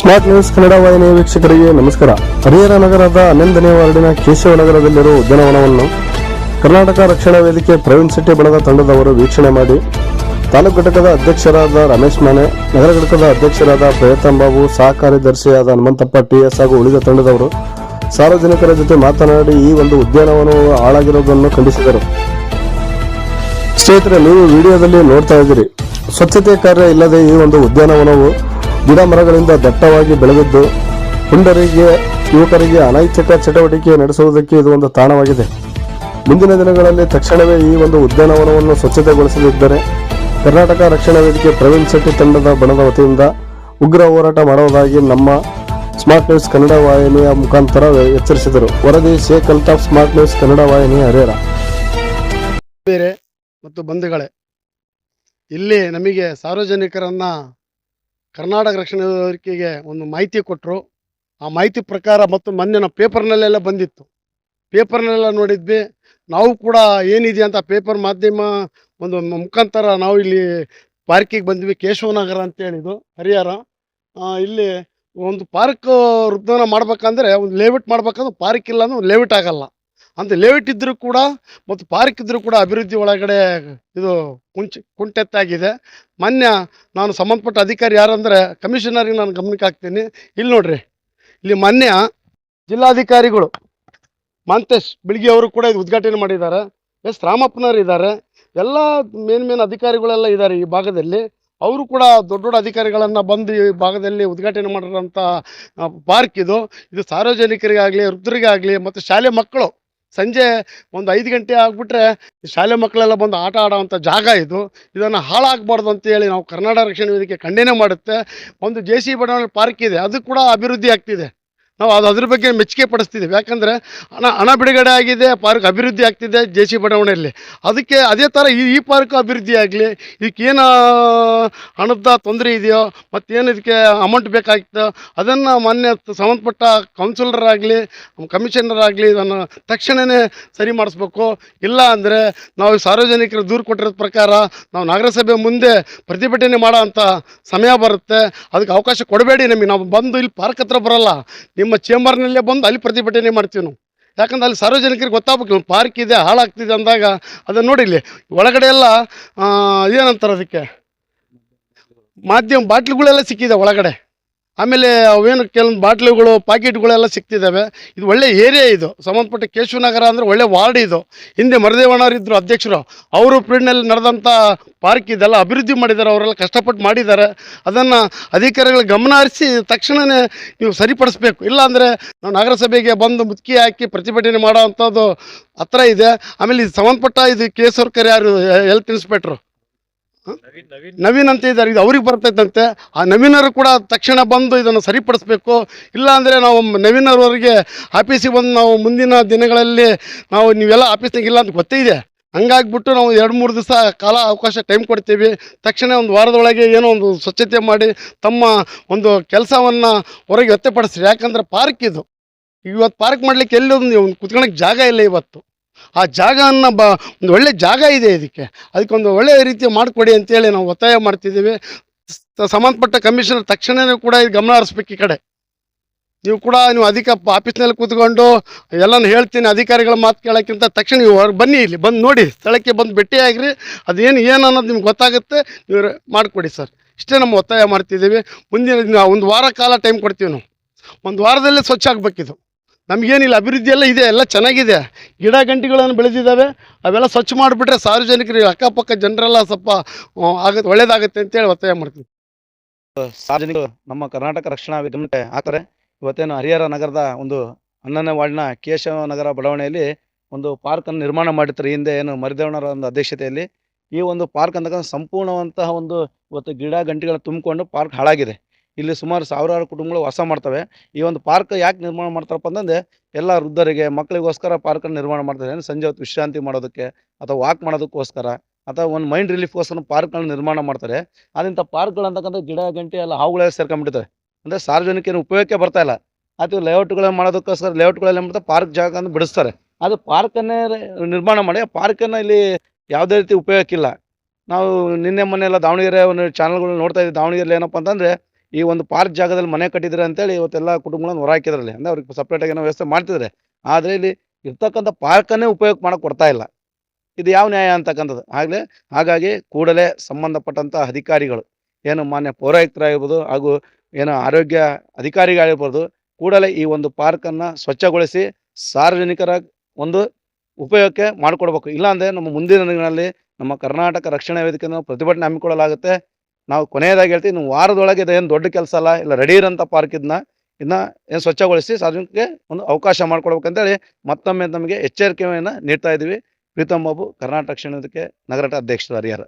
Smart news Kannada ವಾಹಿನಿಯ ವೀಕ್ಷಕರಿಗೆ ನಮಸ್ಕಾರ. ಹರಿಹರ ನಗರದ ಹನ್ನೊಂದನೇ ವಾರ್ಡಿನ ಕೇಶವನಗರದಲ್ಲಿರುವ ಉದ್ಯಾನವನವನ್ನು ಕರ್ನಾಟಕ ರಕ್ಷಣಾ ವೇದಿಕೆ ಪ್ರವೀಣ್ ಶೆಟ್ಟಿ ಬಳಗ ತಂಡದವರು ವೀಕ್ಷಣೆ ಮಾಡಿ. ತಾಲೂಕು ಘಟಕದ ಅಧ್ಯಕ್ಷರಾದ ರಮೇಶ್ ಮಾನೆ, ನಗರ ಘಟಕದ ಅಧ್ಯಕ್ಷರಾದ ಪ್ರಯತ್ನ ಬಾಬು, ಸಹ ಕಾರ್ಯದರ್ಶಿಯಾದ ಹನುಮಂತಪ್ಪ, ಟಿಎಸ್ ಹಾಗೂ ಉಳಿದ ತಂಡದವರು ಸಾರ್ವಜನಿಕರ ಜೊತೆ ಮಾತನಾಡಿ ಈ ಒಂದು ಉದ್ಯಾನವನವು ಹಾಳಾಗಿರುವುದನ್ನು ಖಂಡಿಸಿದರು. ಸ್ನೇಹಿತರೆ, ನೀವು ವಿಡಿಯೋದಲ್ಲಿ ನೋಡ್ತಾ ಇದ್ದೀರಿ. ಸ್ವಚ್ಛತೆ ಕಾರ್ಯ ಇಲ್ಲದೆ ಈ ಒಂದು ಉದ್ಯಾನವನವು ಗಿಡ ಮರಗಳಿಂದ ದಟ್ಟವಾಗಿ ಬೆಳೆದಿದ್ದು ಪುಂಡರಿಗೆ ಯುವಕರಿಗೆ ಅನೈಚ್ಛಿಕ ಚಟುವಟಿಕೆ ನಡೆಸುವುದಕ್ಕೆ ಇದು ಒಂದು ತಾಣವಾಗಿದೆ. ಮುಂದಿನ ದಿನಗಳಲ್ಲಿ ತಕ್ಷಣವೇ ಈ ಒಂದು ಉದ್ಯಾನವನವನ್ನು ಸ್ವಚ್ಛತೆಗೊಳಿಸದಿದ್ದರೆ ಕರ್ನಾಟಕ ರಕ್ಷಣಾ ವೇದಿಕೆ ಪ್ರವೀಣ್ ಶೆಟ್ಟಿ ತಂಡದ ಬಣದ ವತಿಯಿಂದ ಉಗ್ರ ಹೋರಾಟ ಮಾಡುವುದಾಗಿ ನಮ್ಮ ಸ್ಮಾರ್ಟ್ ನ್ಯೂಸ್ ಕನ್ನಡ ವಾಹಿನಿಯ ಮುಖಾಂತರ ಎಚ್ಚರಿಸಿದರು. ವರದಿ ಶೇಖ್ ಅಲ್ತಾಫ್, ಸ್ಮಾರ್ಟ್ ನ್ಯೂಸ್ ಕನ್ನಡ ವಾಹಿನಿ ಹರೇರ ಬೇರೆ ಮತ್ತು ಬಂಧುಗಳೇ, ಇಲ್ಲಿ ನಮಗೆ ಸಾರ್ವಜನಿಕರನ್ನ ಕರ್ನಾಟಕ ರಕ್ಷಣೆಗೆ ಒಂದು ಮಾಹಿತಿ ಕೊಟ್ಟರು ಆ ಮಾಹಿತಿ ಪ್ರಕಾರ ಮತ್ತು ಮೊನ್ನೆ ನಾವು ಪೇಪರ್ನಲ್ಲೆಲ್ಲ ಬಂದಿತ್ತು. ಪೇಪರ್ನೆಲ್ಲ ನೋಡಿದ್ವಿ. ನಾವು ಕೂಡ ಏನಿದೆ ಅಂತ ಪೇಪರ್ ಮಾಧ್ಯಮ ಒಂದು ಮುಖಾಂತರ ನಾವು ಇಲ್ಲಿ ಪಾರ್ಕಿಗೆ ಬಂದ್ವಿ. ಕೇಶವನಗರ ಅಂತೇಳಿದು ಹರಿಹರ. ಇಲ್ಲಿ ಒಂದು ಪಾರ್ಕ್ ವೃದ್ಧಾನ ಮಾಡ್ಬೇಕಂದ್ರೆ ಒಂದು ಲೇಔಟ್ ಮಾಡ್ಬೇಕಂದ್ರೆ ಪಾರ್ಕ್ ಇಲ್ಲ ಅಂದ್ರೆ ಲೇಔಟ್ ಆಗಲ್ಲ. ಅಂತ ಲೇಔಟ್ ಇದ್ದರೂ ಕೂಡ ಮತ್ತು ಪಾರ್ಕ್ ಇದ್ದರೂ ಕೂಡ ಅಭಿವೃದ್ಧಿ ಒಳಗಡೆ ಇದು ಕುಂಚ ಕುಂಟೆತ್ತಾಗಿದೆ. ಮಾನ್ಯ ನಾನು ಸಂಬಂಧಪಟ್ಟ ಅಧಿಕಾರಿ ಯಾರಂದರೆ ಕಮಿಷನರಿಗೆ ನಾನು ಗಮನಕ್ಕೆ ಹಾಕ್ತೀನಿ. ಇಲ್ಲಿ ನೋಡ್ರಿ. ಇಲ್ಲಿ ಮಾನ್ಯ ಜಿಲ್ಲಾಧಿಕಾರಿಗಳು ಮಾಂತೇಶ್ ಬಿಳ್ಗಿ ಅವರು ಕೂಡ ಇದು ಉದ್ಘಾಟನೆ ಮಾಡಿದ್ದಾರೆ. ಎಸ್ ರಾಮಪ್ಪನವರು ಇದ್ದಾರೆ. ಎಲ್ಲ ಮೇನ್ ಮೇನ್ ಅಧಿಕಾರಿಗಳೆಲ್ಲ ಇದ್ದಾರೆ ಈ ಭಾಗದಲ್ಲಿ. ಅವರು ಕೂಡ ದೊಡ್ಡ ದೊಡ್ಡ ಅಧಿಕಾರಿಗಳನ್ನು ಬಂದು ಈ ಭಾಗದಲ್ಲಿ ಉದ್ಘಾಟನೆ ಮಾಡಿರೋಂಥ ಪಾರ್ಕ್ ಇದು. ಇದು ಸಾರ್ವಜನಿಕರಿಗಾಗಲಿ, ವೃದ್ಧರಿಗಾಗಲಿ, ಮತ್ತು ಶಾಲೆ ಮಕ್ಕಳು ಸಂಜೆ ಒಂದು ಐದು ಗಂಟೆ ಆಗಿಬಿಟ್ರೆ ಶಾಲೆ ಮಕ್ಕಳೆಲ್ಲ ಬಂದು ಆಟ ಆಡೋವಂಥ ಜಾಗ ಇದು. ಇದನ್ನು ಹಾಳಾಗಬಾರ್ದು ಅಂತೇಳಿ ನಾವು ಕರ್ನಾಟಕ ರಕ್ಷಣಾ ವೇದಿಕೆ ಖಂಡನೆ ಮಾಡುತ್ತೆ. ಒಂದು ಜೆ ಸಿ ಬಡಾವಣೆ ಪಾರ್ಕ್ ಇದೆ, ಅದು ಕೂಡ ಅಭಿವೃದ್ಧಿ ಆಗ್ತಿದೆ. ನಾವು ಅದು ಅದ್ರ ಬಗ್ಗೆ ಮೆಚ್ಚುಗೆ ಪಡಿಸ್ತಿದ್ದೀವಿ. ಯಾಕಂದರೆ ಹಣ ಹಣ ಬಿಡುಗಡೆ ಆಗಿದೆ, ಪಾರ್ಕ್ ಅಭಿವೃದ್ಧಿ ಆಗ್ತಿದೆ, ಜೆ ಸಿ ಬಡಾವಣೆಯಲ್ಲಿ. ಅದಕ್ಕೆ ಅದೇ ಥರ ಈ ಈ ಪಾರ್ಕ್ ಅಭಿವೃದ್ಧಿ ಆಗಲಿ ಇದಕ್ಕೇನು ಹಣದ ತೊಂದರೆ ಇದೆಯೋ ಮತ್ತೇನು ಇದಕ್ಕೆ ಅಮೌಂಟ್ ಬೇಕಾಗಿತ್ತು, ಅದನ್ನು ಮಾನ್ಯ ಸಂಬಂಧಪಟ್ಟ ಕೌನ್ಸಿಲರ್ ಆಗಲಿ ಕಮಿಷನರ್ ಆಗಲಿ ಇದನ್ನು ತಕ್ಷಣವೇ ಸರಿ ಮಾಡಿಸ್ಬೇಕು. ಇಲ್ಲ ಅಂದರೆ ನಾವು ಸಾರ್ವಜನಿಕರು ದೂರು ಕೊಟ್ಟಿರೋ ಪ್ರಕಾರ ನಾವು ನಗರಸಭೆ ಮುಂದೆ ಪ್ರತಿಭಟನೆ ಮಾಡೋ ಸಮಯ ಬರುತ್ತೆ. ಅದಕ್ಕೆ ಅವಕಾಶ ಕೊಡಬೇಡಿ ನಮಗೆ. ನಾವು ಬಂದು ಇಲ್ಲಿ ಪಾರ್ಕ್ ಹತ್ರ ಬರಲ್ಲ. ನಿಮ್ಮ ಚೇಂಬರ್ನಲ್ಲೇ ಬಂದು ಅಲ್ಲಿ ಪ್ರತಿಭಟನೆ ಮಾಡ್ತೀವಿ ನಾವು. ಯಾಕಂದ್ರೆ ಅಲ್ಲಿ ಸಾರ್ವಜನಿಕರಿಗೆ ಗೊತ್ತಾಗಬೇಕು ಪಾರ್ಕ್ ಇದೆ, ಹಾಳಾಗ್ತಿದೆ ಅಂದಾಗ ಅದನ್ನು ನೋಡಿ ಇಲ್ಲಿ. ಒಳಗಡೆ ಎಲ್ಲ ಏನಂತಾರೆ ಅದಕ್ಕೆ? ಮಾಧ್ಯಮ, ಬಾಟ್ಲಿಗಳೆಲ್ಲ ಸಿಕ್ಕಿದೆ ಒಳಗಡೆ. ಆಮೇಲೆ ಅವೇನು ಕೆಲವೊಂದು ಬಾಟ್ಲಿಗಳು ಪಾಕೆಟ್ಗಳೆಲ್ಲ ಸಿಗ್ತಿದ್ದಾವೆ ಇದು ಒಳ್ಳೆ ಏರಿಯಾ ಇದು. ಸಂಬಂಧಪಟ್ಟ ಕೇಶವನಗರ ಅಂದರೆ ಒಳ್ಳೆ ವಾರ್ಡ್ ಇದು. ಹಿಂದೆ ಮರದೇವಣ್ಣವರಿದ್ದರು ಅಧ್ಯಕ್ಷರು. ಅವರು ಪೀರಿಯಡ್ನಲ್ಲಿ ನಡೆದಂಥ ಪಾರ್ಕ್ ಇದೆಲ್ಲ ಅಭಿವೃದ್ಧಿ ಮಾಡಿದ್ದಾರೆ. ಅವರೆಲ್ಲ ಕಷ್ಟಪಟ್ಟು ಮಾಡಿದ್ದಾರೆ. ಅದನ್ನು ಅಧಿಕಾರಿಗಳು ಗಮನ ಹರಿಸಿ ತಕ್ಷಣವೇ ನೀವು ಸರಿಪಡಿಸ್ಬೇಕು. ಇಲ್ಲಾಂದರೆ ನಾವು ನಗರಸಭೆಗೆ ಬಂದು ಮುದುಕಿ ಹಾಕಿ ಪ್ರತಿಭಟನೆ ಮಾಡೋ ಅಂಥದ್ದು ಹತ್ರ ಇದೆ. ಆಮೇಲೆ ಇದು ಸಂಬಂಧಪಟ್ಟ ಇದು ಕೇಸರ್ಕರ್ ಯಾರು ಹೆಲ್ತ್ ಇನ್ಸ್ಪೆಕ್ಟ್ರು ನವೀನ್ ಅಂತ ಇದ್ದಾರೆ. ಇದು ಅವ್ರಿಗೆ ಬರ್ತೈತಂತೆ. ಆ ನವೀನರು ಕೂಡ ತಕ್ಷಣ ಬಂದು ಇದನ್ನು ಸರಿಪಡಿಸ್ಬೇಕು. ಇಲ್ಲ ಅಂದರೆ ನಾವು ನವೀನರವರಿಗೆ ಆಫೀಸಿಗೆ ಬಂದು ನಾವು ಮುಂದಿನ ದಿನಗಳಲ್ಲಿ ನಾವು ನೀವೆಲ್ಲ ಆಫೀಸ್ನಾಗ ಇಲ್ಲ ಅಂತ ಗೊತ್ತೇ ಇದೆ. ಹಂಗಾಗ್ಬಿಟ್ಟು ನಾವು ಎರಡು ಮೂರು ದಿವಸ ಕಾಲ ಅವಕಾಶ ಟೈಮ್ ಕೊಡ್ತೀವಿ. ತಕ್ಷಣ ಒಂದು ವಾರದೊಳಗೆ ಏನೋ ಒಂದು ಸ್ವಚ್ಛತೆ ಮಾಡಿ ತಮ್ಮ ಒಂದು ಕೆಲಸವನ್ನು ಹೊರಗೆ ವ್ಯಕ್ತಪಡಿಸ್ರಿ. ಯಾಕಂದ್ರೆ ಪಾರ್ಕ್ ಇದು. ಇವತ್ತು ಪಾರ್ಕ್ ಮಾಡಲಿಕ್ಕೆ ಎಲ್ಲಿ ಒಂದು ಕುತ್ಕೊಳಕ್ಕೆ ಜಾಗ ಇಲ್ಲ ಇವತ್ತು. ಆ ಜಾಗವನ್ನು ಬ, ಒಂದು ಒಳ್ಳೆ ಜಾಗ ಇದೆ ಇದಕ್ಕೆ. ಅದಕ್ಕೊಂದು ಒಳ್ಳೆಯ ರೀತಿ ಮಾಡಿಕೊಡಿ ಅಂತೇಳಿ ನಾವು ಒತ್ತಾಯ ಮಾಡ್ತಿದ್ದೀವಿ. ಸಂಬಂಧಪಟ್ಟ ಕಮಿಷನರ್ ತಕ್ಷಣವೇ ಕೂಡ ಇದು ಗಮನ ಹರಿಸ್ಬೇಕು ಈ ಕಡೆ. ನೀವು ಕೂಡ ನೀವು ಅಧಿಕ ಆಫೀಸ್ನಲ್ಲಿ ಕೂತ್ಕೊಂಡು ಎಲ್ಲನೂ ಹೇಳ್ತೀನಿ, ಅಧಿಕಾರಿಗಳ ಮಾತು ಕೇಳೋಕ್ಕಿಂತ ತಕ್ಷಣ ನೀವು ಬನ್ನಿ ಇಲ್ಲಿ, ಬಂದು ನೋಡಿ, ಸ್ಥಳಕ್ಕೆ ಬಂದು ಭೇಟಿಯಾಗ್ರಿ ಅದೇನು ಏನು ಅನ್ನೋದು ನಿಮ್ಗೆ ಗೊತ್ತಾಗುತ್ತೆ, ನೀವು ಮಾಡಿಕೊಡಿ ಸರ್. ಇಷ್ಟೇ ನಮ್ಮ ಒತ್ತಾಯ ಮಾಡ್ತಿದ್ದೀವಿ. ಮುಂದಿನ ದಿನ, ಒಂದು ವಾರ ಕಾಲ ಟೈಮ್ ಕೊಡ್ತೀವಿ ನಾವು. ಒಂದು ವಾರದಲ್ಲೇ ಸ್ವಚ್ಛ ಆಗಬೇಕಿದು. ನಮಗೇನಿಲ್ಲ ಅಭಿವೃದ್ಧಿ ಎಲ್ಲ ಇದೆ, ಎಲ್ಲ ಚೆನ್ನಾಗಿದೆ. ಗಿಡ ಗಂಟಿಗಳನ್ನು ಬೆಳೆದಿದ್ದಾವೆ, ಅವೆಲ್ಲ ಸ್ವಚ್ಛ ಮಾಡಿಬಿಟ್ರೆ ಸಾರ್ವಜನಿಕರಿಗೆ ಅಕ್ಕಪಕ್ಕ ಜನರೆಲ್ಲ ಸ್ವಲ್ಪ ಆಗುತ್ತೆ ಒಳ್ಳೇದಾಗುತ್ತೆ ಅಂತೇಳಿ ಒತ್ತಾಯ ಮಾಡ್ತೀವಿ ಸಾರ್ವಜನಿಕರು, ನಮ್ಮ ಕರ್ನಾಟಕ ರಕ್ಷಣಾ ಗಮನಕ್ಕೆ ಹಾಕ್ತಾರೆ ಇವತ್ತೇನು ಹರಿಹರ ನಗರದ ಒಂದು ಹನ್ನೊಂದನೇ ವಾರ್ಡ್ನ ಕೇಶವ ನಗರ ಬಡಾವಣೆಯಲ್ಲಿ ಒಂದು ಪಾರ್ಕನ್ನು ನಿರ್ಮಾಣ ಮಾಡಿರ್ತಾರೆ. ಹಿಂದೆ ಏನು ಮರಿದೇವಣ್ಣರ ಒಂದು ಅಧ್ಯಕ್ಷತೆಯಲ್ಲಿ ಈ ಒಂದು ಪಾರ್ಕ್ ಅಂತಕ್ಕಂಥ ಸಂಪೂರ್ಣವಂತಹ ಒಂದು ಇವತ್ತು ಗಿಡ ಗಂಟಿಗಳನ್ನ ತುಂಬಿಕೊಂಡು ಪಾರ್ಕ್ ಹಾಳಾಗಿದೆ. ಇಲ್ಲಿ ಸುಮಾರು ಸಾವಿರಾರು ಕುಟುಂಬಗಳು ವಾಸ ಮಾಡ್ತವೆ. ಈ ಒಂದು ಪಾರ್ಕ್ ಯಾಕೆ ನಿರ್ಮಾಣ ಮಾಡ್ತಾರಪ್ಪ ಅಂತಂದ್ರೆ, ಎಲ್ಲ ವೃದ್ಧರಿಗೆ, ಮಕ್ಕಳಿಗೋಸ್ಕರ ಪಾರ್ಕನ್ನು ನಿರ್ಮಾಣ ಮಾಡ್ತಾರೆ ಏನು ಸಂಜೆ ಹೊತ್ತು ವಿಶ್ರಾಂತಿ ಮಾಡೋದಕ್ಕೆ ಅಥವಾ ವಾಕ್ ಮಾಡೋದಕ್ಕೋಸ್ಕರ ಅಥವಾ ಒಂದು ಮೈಂಡ್ ರಿಲೀಫ್ಗೋಸ್ಕರ ಪಾರ್ಕ್ಗಳನ್ನ ನಿರ್ಮಾಣ ಮಾಡ್ತಾರೆ. ಅದಿಂಥ ಪಾರ್ಕ್ಗಳಂತಕ್ಕಂಥ ಗಿಡ, ಗಂಟೆ ಎಲ್ಲ ಹಾವುಗಳೆಲ್ಲ ಸೇರ್ಕೊಂಡ್ಬಿಡ್ತವೆ ಅಂದರೆ ಸಾರ್ವಜನಿಕರ ಉಪಯೋಗಕ್ಕೆ ಬರ್ತಾ ಇಲ್ಲ. ಅಥವಾ ಲೇಔಟ್ಗಳನ್ನ ಮಾಡೋದಕ್ಕೋಸ್ಕರ ಲೇಔಟ್ಗಳೆಲ್ಲ ಮಾಡ್ತಾರೆ ಪಾರ್ಕ್ ಜಾಗ ಅಂತ ಬಿಡಿಸ್ತಾರೆ. ಅದು ಪಾರ್ಕನ್ನೇ ನಿರ್ಮಾಣ ಮಾಡಿ ಆ ಪಾರ್ಕನ್ನು ಇಲ್ಲಿ ಯಾವುದೇ ರೀತಿ ಉಪಯೋಗಕ್ಕಿಲ್ಲ. ನಾವು ನಿನ್ನೆ ಮೊನ್ನೆ ಎಲ್ಲ ದಾವಣಗೆರೆ ಒಂದು ಚಾನಲ್ಗಳು ನೋಡ್ತಾ ಇದ್ದೀವಿ ದಾವಣಗೆರೆಯಲ್ಲಿ ಏನಪ್ಪ ಅಂತಂದರೆ ಈ ಒಂದು ಪಾರ್ಕ್ ಜಾಗದಲ್ಲಿ ಮನೆ ಕಟ್ಟಿದ್ರೆ ಅಂತೇಳಿ ಇವತ್ತೆಲ್ಲ ಕುಟುಂಬಗಳನ್ನು ಹೊರ ಹಾಕಿದ್ರಲ್ಲಿ. ಅಂದರೆ ಅವ್ರಿಗೆ ಸಪ್ರೇಟಾಗಿ ಏನೋ ವ್ಯವಸ್ಥೆ ಮಾಡ್ತಿದ್ದಾರೆ ಆದರೆ ಇಲ್ಲಿ ಇರ್ತಕ್ಕಂಥ ಪಾರ್ಕನ್ನೇ ಉಪಯೋಗ ಮಾಡೋಕೆ ಕೊಡ್ತಾ ಇಲ್ಲ. ಇದು ಯಾವ ನ್ಯಾಯ ಅಂತಕ್ಕಂಥದ್ದು? ಆಗಲೇ ಹಾಗಾಗಿ ಕೂಡಲೇ ಸಂಬಂಧಪಟ್ಟಂಥ ಅಧಿಕಾರಿಗಳು, ಏನು ಮಾನ್ಯ ಪೌರಾಯುಕ್ತರಾಗಿರ್ಬೋದು ಹಾಗೂ ಏನು ಆರೋಗ್ಯ ಅಧಿಕಾರಿಗಳಾಗಿರ್ಬೋದು, ಕೂಡಲೇ ಈ ಒಂದು ಪಾರ್ಕನ್ನು ಸ್ವಚ್ಛಗೊಳಿಸಿ ಸಾರ್ವಜನಿಕರ ಒಂದು ಉಪಯೋಗಕ್ಕೆ ಮಾಡಿಕೊಡ್ಬೇಕು. ಇಲ್ಲಾಂದರೆ ನಮ್ಮ ಮುಂದಿನ ದಿನಗಳಲ್ಲಿ ನಮ್ಮ ಕರ್ನಾಟಕ ರಕ್ಷಣಾ ವೇದಿಕೆಯನ್ನು ಪ್ರತಿಭಟನೆ ಹಮ್ಮಿಕೊಳ್ಳಲಾಗುತ್ತೆ. ನಾವು ಕೊನೆಯದಾಗಿ ಹೇಳ್ತೀವಿ ಇನ್ನು ವಾರದೊಳಗೆ ಇದೇನು ದೊಡ್ಡ ಕೆಲಸ ಅಲ್ಲ, ಇಲ್ಲ ರೆಡಿ ಇರೋಂಥ ಪಾರ್ಕ್ ಇದನ್ನ ಇದನ್ನ ಏನು ಸ್ವಚ್ಛಗೊಳಿಸಿ ಸಾರ್ವಜನಿಕರಿಗೆ ಒಂದು ಅವಕಾಶ ಮಾಡಿಕೊಡ್ಬೇಕಂತೇಳಿ ಮತ್ತೊಮ್ಮೆ ನಮಗೆ ಎಚ್ಚರಿಕೆಯನ್ನು ನೀಡ್ತಾ ಇದ್ದೀವಿ. ಪ್ರೀತಮ್ ಬಾಬು, ಕರ್ನಾಟಕ ಕ್ಷಣದಕ್ಕೆ ನಗರ ಅಧ್ಯಕ್ಷರು ಹರಿಹರ.